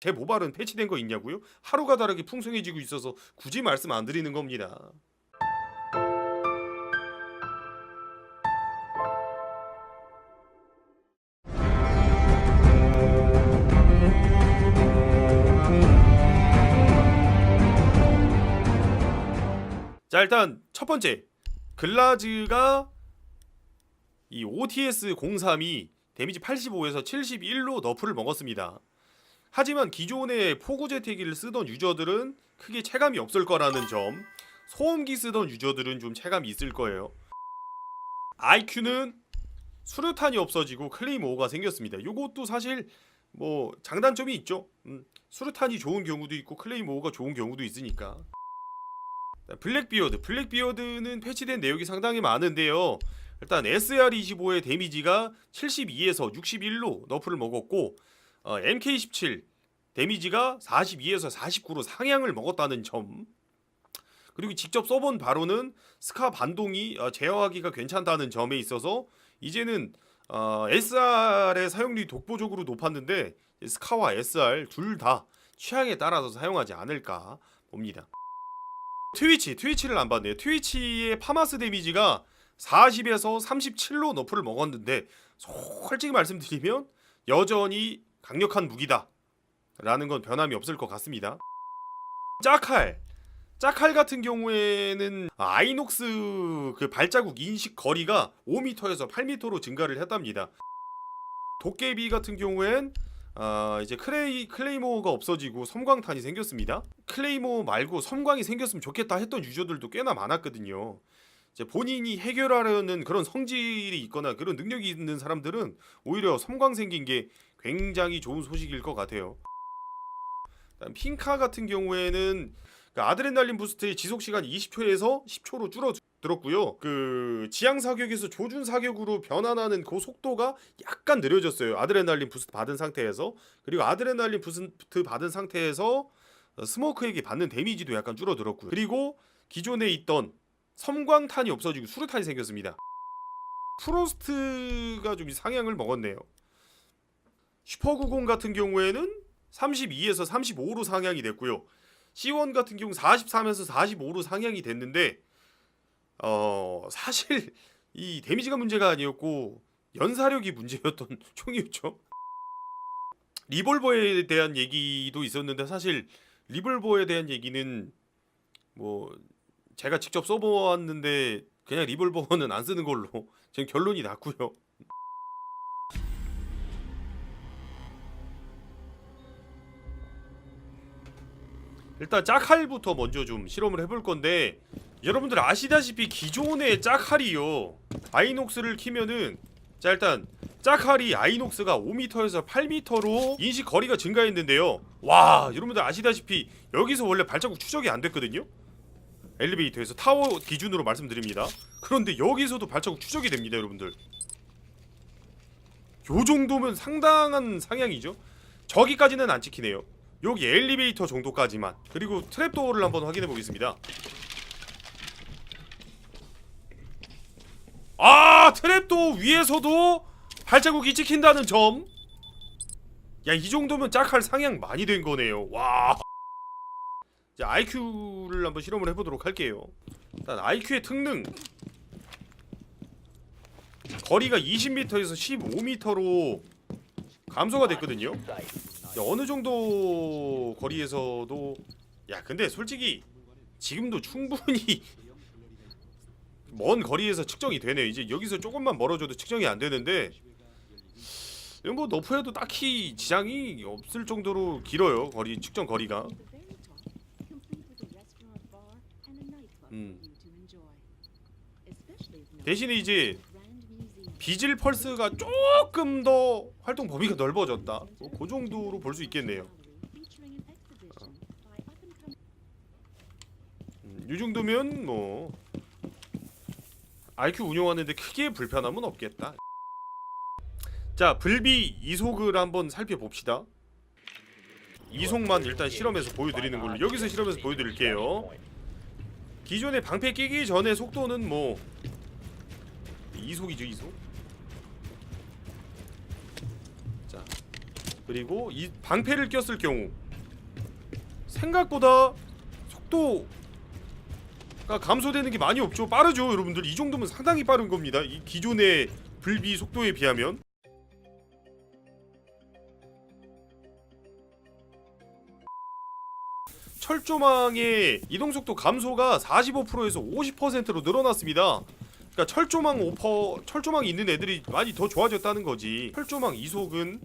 제 모발은 패치된 거 있냐고요? 하루가 다르게 풍성해지고 있어서 굳이 말씀 안 드리는 겁니다. 자 일단 첫 번째 글라즈가 이 OTS 03이 데미지 85에서 71로 너프를 먹었습니다. 하지만 기존의 포구 제태기를 쓰던 유저들은 크게 체감이 없을 거라는 점, 소음기 쓰던 유저들은 좀 체감이 있을 거예요. IQ는 수류탄이 없어지고 클레이모어가 생겼습니다. 요것도 사실 뭐 장단점이 있죠. 음, 수류탄이 좋은 경우도 있고 클레이모어가 좋은 경우도 있으니까. 블랙비어드, 블랙비어드는 패치된 내용이 상당히 많은데요. 일단 SR25의 데미지가 72에서 61로 너프를 먹었고 어, MK17 데미지가 42에서 49로 상향을 먹었다는 점 그리고 직접 써본 바로는 스카 반동이 어, 제어하기가 괜찮다는 점에 있어서 이제는 어, SR의 사용률이 독보적으로 높았는데 스카와 SR 둘 다 취향에 따라서 사용하지 않을까 봅니다. 트위치, 트위치를 안 봤네요. 트위치의 파마스 데미지가 40에서 37로 너프를 먹었는데 솔직히 말씀드리면 여전히 강력한 무기다 라는 건 변함이 없을 것 같습니다 짜칼 짜칼 같은 경우에는 아이녹스 그 발자국 인식 거리가 5m에서 8m로 증가를 했답니다 도깨비 같은 경우엔 아 이제 클레이 클레이모가 없어지고 섬광탄이 생겼습니다. 클레이모 말고 섬광이 생겼으면 좋겠다 했던 유저들도 꽤나 많았거든요. 본인이 해결하려는 그런 성질이 있거나 그런 능력이 있는 사람들은 오히려 섬광 생긴 게 굉장히 좋은 소식일 것 같아요. 핑카 같은 경우에는 그 아드레날린 부스트의 지속 시간이 20초에서 10초로 줄어들었고요. 그 지향 사격에서 조준 사격으로 변환하는 그 속도가 약간 느려졌어요. 아드레날린 부스트 받은 상태에서 그리고 아드레날린 부스트 받은 상태에서 어, 스모크에게 받는 데미지도 약간 줄어들었고요. 그리고 기존에 있던 섬광탄이 없어지고 수류탄이 생겼습니다. 프로스트가 좀 상향을 먹었네요. 슈퍼90 같은 경우에는 32에서 35로 상향이 됐고요. C1 같은 경우 43에서 45로 상향이 됐는데 어 사실 이 데미지가 문제가 아니었고 연사력이 문제였던 총이었죠. 리볼버에 대한 얘기도 있었는데 사실 리볼버에 대한 얘기는 뭐 제가 직접 써보았는데 그냥 리볼버는 안 쓰는 걸로. 지금 결론이 났고요. 일단 짝칼부터 먼저 좀 실험을 해볼 건데 여러분들 아시다시피 기존의 짝칼이요. 아이녹스를 키면은 자 일단 짝칼이 아이녹스가 5m에서 8m로 인식 거리가 증가했는데요. 와 여러분들 아시다시피 여기서 원래 발자국 추적이 안 됐거든요 엘리베이터에서 타워 기준으로 말씀드립니다. 그런데 여기서도 발자국 추적이 됩니다 여러분들. 요 정도면 상당한 상향이죠? 저기까지는 안 찍히네요. 여기 엘리베이터 정도까지만. 그리고 트랩도어를 한번 확인해 보겠습니다. 아 트랩도어 위에서도 발자국이 찍힌다는 점 야 이 정도면 짝할 상향 많이 된 거네요. 와 자, IQ를 한번 실험을 해보도록 할게요. 일단 IQ의 특능. 거리가 20m에서 15m로 감소가 됐거든요. 야, 어느 정도 거리에서도 야 근데 솔직히 지금도 충분히 먼 거리에서 측정이 되네 이제 여기서 조금만 멀어져도 측정이 안 되는데 뭐 너프해도 딱히 지장이 없을 정도로 길어요 거리 측정 거리가 음. 대신에 이제 비질 펄스가 조금 더 활동 범위가 넓어졌다. 뭐 그 정도로 볼 수 있겠네요. 음, 이 정도면 뭐 IQ 운영하는데 크게 불편함은 없겠다. 자, 불비 이속을 한번 살펴봅시다. 이속만 일단 실험해서 보여드리는 걸로 여기서 실험해서 보여드릴게요. 기존의 방패 끼기 전의 속도는 뭐 이속이죠 이속. 자 그리고 이 방패를 꼈을 경우 생각보다 속도가 감소되는 게 많이 없죠. 빠르죠, 여러분들. 이 정도면 상당히 빠른 겁니다. 이 기존의 불비 속도에 비하면. 철조망의 이동 속도 감소가 45%에서 50%로 늘어났습니다. 그러니까 철조망 오퍼 철조망이 있는 애들이 많이 더 좋아졌다는 거지. 철조망 이속은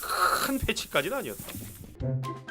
큰 패치까지는 아니었다.